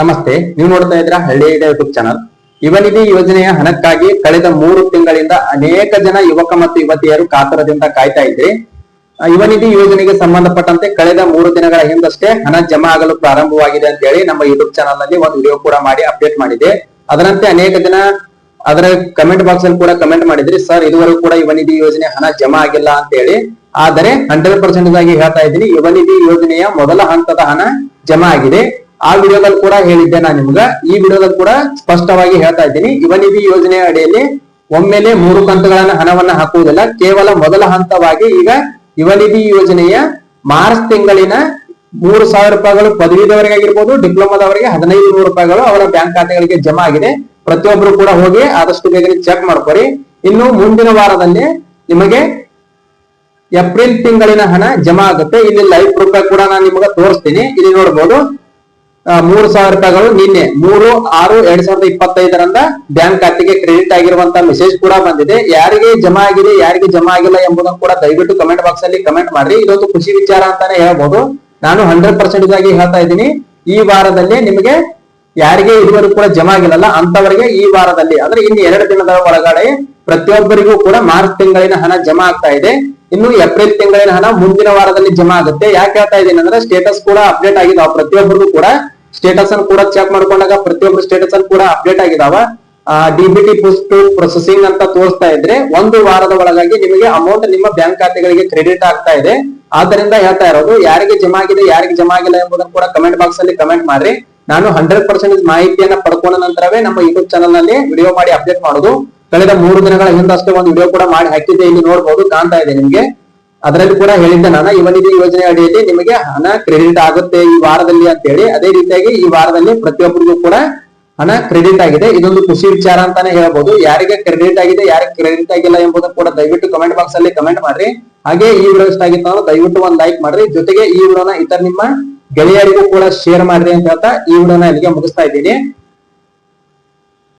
ನಮಸ್ತೆ, ನೀವು ನೋಡ್ತಾ ಇದ್ರ ಹಳ್ಳಿ ಯೂಟ್ಯೂಬ್ ಚಾನಲ್ ಯುವನಿಧಿ ಯೋಜನೆಯ ಹಣಕ್ಕಾಗಿ ಕಳೆದ ಮೂರು ತಿಂಗಳಿಂದ ಅನೇಕ ಜನ ಯುವಕ ಮತ್ತು ಯುವತಿಯರು ಕಾತರದಿಂದ ಕಾಯ್ತಾ ಇದ್ರಿ. ಯುವನಿಧಿ ಯೋಜನೆಗೆ ಸಂಬಂಧಪಟ್ಟಂತೆ ಕಳೆದ ಮೂರು ದಿನಗಳ ಹಿಂದಷ್ಟೇ ಹಣ ಜಮಾ ಆಗಲು ಪ್ರಾರಂಭವಾಗಿದೆ ಅಂತ ಹೇಳಿ ನಮ್ಮ ಯೂಟ್ಯೂಬ್ ಚಾನಲ್ನಲ್ಲಿ ಒಂದು ವಿಡಿಯೋ ಕೂಡ ಮಾಡಿ ಅಪ್ಡೇಟ್ ಮಾಡಿದೆ. ಅದರಂತೆ ಅನೇಕ ಜನ ಅದರ ಕಮೆಂಟ್ ಬಾಕ್ಸ್ ಅಲ್ಲಿ ಕೂಡ ಕಮೆಂಟ್ ಮಾಡಿದ್ರಿ ಸರ್ ಇದುವರೆಗೂ ಕೂಡ ಯುವನಿಧಿ ಯೋಜನೆ ಹಣ ಜಮಾ ಆಗಿಲ್ಲ ಅಂತ ಹೇಳಿ. ಆದರೆ ಹಂಡ್ರೆಡ್ ಪರ್ಸೆಂಟ್ ಆಗಿ ಹೇಳ್ತಾ ಇದ್ದೀನಿ ಯುವನಿಧಿ ಯೋಜನೆಯ ಮೊದಲ ಹಂತದ ಹಣ ಜಮಾ ಆಗಿದೆ. ಆ ವಿಡಿಯೋದಲ್ಲಿ ಕೂಡ ಹೇಳಿದ್ದೆ ನಾನು ನಿಮ್ಗ. ಈ ವಿಡಿಯೋದಲ್ಲಿ ಕೂಡ ಸ್ಪಷ್ಟವಾಗಿ ಹೇಳ್ತಾ ಇದ್ದೀನಿ. ಯುವನಿಧಿ ಯೋಜನೆಯ ಅಡಿಯಲ್ಲಿ ಒಮ್ಮೆಲೆ ಮೂರು ಕಂತುಗಳನ್ನ ಹಣವನ್ನ ಹಾಕುವುದಿಲ್ಲ. ಕೇವಲ ಮೊದಲ ಹಂತವಾಗಿ ಈಗ ಯುವನಿಧಿ ಯೋಜನೆಯ ಮಾರ್ಚ್ ತಿಂಗಳಿನ ಮೂರು ಸಾವಿರ ರೂಪಾಯಿಗಳು ಪದವೀದವರಿಗಾಗಿರ್ಬೋದು ಡಿಪ್ಲೊಮಾದವರಿಗೆ ಹದಿನೈದು ನೂರು ರೂಪಾಯಿಗಳು ಅವರ ಬ್ಯಾಂಕ್ ಖಾತೆಗಳಿಗೆ ಜಮಾ ಆಗಿದೆ. ಪ್ರತಿಯೊಬ್ಬರು ಕೂಡ ಹೋಗಿ ಆದಷ್ಟು ಬೇಗನೆ ಚೆಕ್ ಮಾಡ್ಕೊರಿ ಇನ್ನು ಮುಂದಿನ ವಾರದಲ್ಲಿ ನಿಮಗೆ ಏಪ್ರಿಲ್ ತಿಂಗಳಿನ ಹಣ ಜಮಾ ಆಗುತ್ತೆ. ಇಲ್ಲಿ ಲೈವ್ ರೂಪಾಯಿ ಕೂಡ ನಾನು ನಿಮಗೆ ತೋರಿಸ್ತೀನಿ. ಇಲ್ಲಿ ನೋಡಬಹುದು ಮೂರು ಸಾವಿರ ರೂಪಾಯಿಗಳು ನಿನ್ನೆ ಮೂರು, ಆರು, ಎರಡ್ ಸಾವಿರದ ಇಪ್ಪತ್ತೈದರಂದ ಬ್ಯಾಂಕ್ ಖಾತೆಗೆ ಕ್ರೆಡಿಟ್ ಆಗಿರುವಂತಹ ಮೆಸೇಜ್ ಕೂಡ ಬಂದಿದೆ. ಯಾರಿಗೆ ಜಮಾ ಆಗಿದೆ, ಯಾರಿಗೆ ಜಮಾ ಆಗಿಲ್ಲ ಎಂಬುದನ್ನು ಕೂಡ ದಯವಿಟ್ಟು ಕಮೆಂಟ್ ಬಾಕ್ಸ್ ಅಲ್ಲಿ ಕಮೆಂಟ್ ಮಾಡ್ರಿ. ಇದೊಂದು ಖುಷಿ ವಿಚಾರ ಅಂತಾನೆ ಹೇಳ್ಬೋದು. ನಾನು ಹಂಡ್ರೆಡ್ ಪರ್ಸೆಂಟ್ ಆಗಿ ಹೇಳ್ತಾ ಇದ್ದೀನಿ. ಈ ವಾರದಲ್ಲಿ ನಿಮಗೆ ಯಾರಿಗೆ ಇದುವರೆಗೂ ಕೂಡ ಜಮಾ ಆಗಿಲ್ಲಲ್ಲ ಅಂತವರಿಗೆ ಈ ವಾರದಲ್ಲಿ, ಅಂದ್ರೆ ಇನ್ನು ಎರಡು ದಿನದ ಒಳಗಡೆ ಪ್ರತಿಯೊಬ್ಬರಿಗೂ ಕೂಡ ಮಾರ್ಚ್ ತಿಂಗಳಿನ ಹಣ ಜಮಾ ಆಗ್ತಾ ಇದೆ. ಇನ್ನು ಏಪ್ರಿಲ್ ತಿಂಗಳಿನ ಹಣ ಮುಂದಿನ ವಾರದಲ್ಲಿ ಜಮಾ ಆಗುತ್ತೆ. ಯಾಕೆ ಹೇಳ್ತಾ ಇದ್ದೀನಿ ಅಂದ್ರೆ ಸ್ಟೇಟಸ್ ಕೂಡ ಅಪ್ಡೇಟ್ ಆಗಿದಾವ ಪ್ರತಿಯೊಬ್ಬರಿಗೂ ಕೂಡ ಸ್ಟೇಟಸ್ ಅನ್ನು ಕೂಡ ಚೆಕ್ ಮಾಡ್ಕೊಂಡಾಗ ಪ್ರತಿಯೊಬ್ಬರು ಸ್ಟೇಟಸ್ ಅನ್ನು ಕೂಡ ಅಪ್ಡೇಟ್ ಆಗಿದಾವ. ಡಿಬಿಟಿ ಪೋಸ್ಟ್ ಪ್ರೊಸೆಸಿಂಗ್ ಅಂತ ತೋರಿಸ್ತಾ ಇದ್ರೆ ಒಂದು ವಾರದ ಒಳಗಾಗಿ ನಿಮಗೆ ಅಮೌಂಟ್ ನಿಮ್ಮ ಬ್ಯಾಂಕ್ ಖಾತೆಗಳಿಗೆ ಕ್ರೆಡಿಟ್ ಆಗ್ತಾ ಇದೆ. ಆದ್ದರಿಂದ ಹೇಳ್ತಾ ಇರೋದು, ಯಾರಿಗೆ ಜಮಾ ಆಗಿದೆ, ಯಾರಿಗೆ ಜಮಾ ಆಗಿಲ್ಲ ಎಂಬುದನ್ನು ಕೂಡ ಕಮೆಂಟ್ ಬಾಕ್ಸ್ ಅಲ್ಲಿ ಕಮೆಂಟ್ ಮಾಡ್ರಿ. ನಾನು ಹಂಡ್ರೆಡ್ ಪರ್ಸೆಂಟ್ ಮಾಹಿತಿಯನ್ನ ಪಡ್ಕೊಂಡ ನಂತರವೇ ನಮ್ಮ ಯೂಟ್ಯೂಬ್ ಚಾನಲ್ನಲ್ಲಿ ವಿಡಿಯೋ ಮಾಡಿ ಅಪ್ಡೇಟ್ ಮಾಡೋದು. ಕಳೆದ ಮೂರು ದಿನಗಳ ಹಿಂದಷ್ಟೇ ಒಂದು ವಿಡಿಯೋ ಕೂಡ ಮಾಡಿ ಹಾಕಿದ್ದೆ, ಇಲ್ಲಿ ನೋಡಬಹುದು ಕಾಣ್ತಾ ಇದೆ ನಿಮ್ಗೆ. ಅದರಲ್ಲಿ ಕೂಡ ಹೇಳಿದ್ದೆ ನಾನು ಯುವನಿಧಿ ಯೋಜನೆ ಅಡಿಯಲ್ಲಿ ನಿಮಗೆ ಹಣ ಕ್ರೆಡಿಟ್ ಆಗುತ್ತೆ ಈ ವಾರದಲ್ಲಿ ಅಂತ ಹೇಳಿ ಅದೇ ರೀತಿಯಾಗಿ ಈ ವಾರದಲ್ಲಿ ಪ್ರತಿಯೊಬ್ಬರಿಗೂ ಕೂಡ ಹಣ ಕ್ರೆಡಿಟ್ ಆಗಿದೆ. ಇದೊಂದು ಖುಷಿ ವಿಚಾರ ಅಂತಾನೆ ಹೇಳಬಹುದು ಯಾರಿಗೆ ಕ್ರೆಡಿಟ್ ಆಗಿದೆ, ಯಾರಿಗೆ ಕ್ರೆಡಿಟ್ ಆಗಿಲ್ಲ ಎಂಬುದನ್ನು ಕೂಡ ದಯವಿಟ್ಟು ಕಮೆಂಟ್ ಬಾಕ್ಸ್ ಅಲ್ಲಿ ಕಮೆಂಟ್ ಮಾಡ್ರಿ. ಹಾಗೆ ಈ ವಿಡಿಯೋ ಇಷ್ಟ ಆಗಿತ್ತು ಅಂದ್ರೆ ದಯವಿಟ್ಟು ಒಂದು ಲೈಕ್ ಮಾಡ್ರಿ. ಜೊತೆಗೆ ಈ ವಿಡಿಯೋನ ಇತರ ನಿಮ್ಮ ಗೆಳೆಯರಿಗೂ ಕೂಡ ಶೇರ್ ಮಾಡ್ರಿ ಅಂತ ಹೇಳ್ತಾ ಈ ವಿಡಿಯೋನ ಇಲ್ಲಿಗೆ ಮುಗಿಸ್ತಾ ಇದ್ದೀನಿ.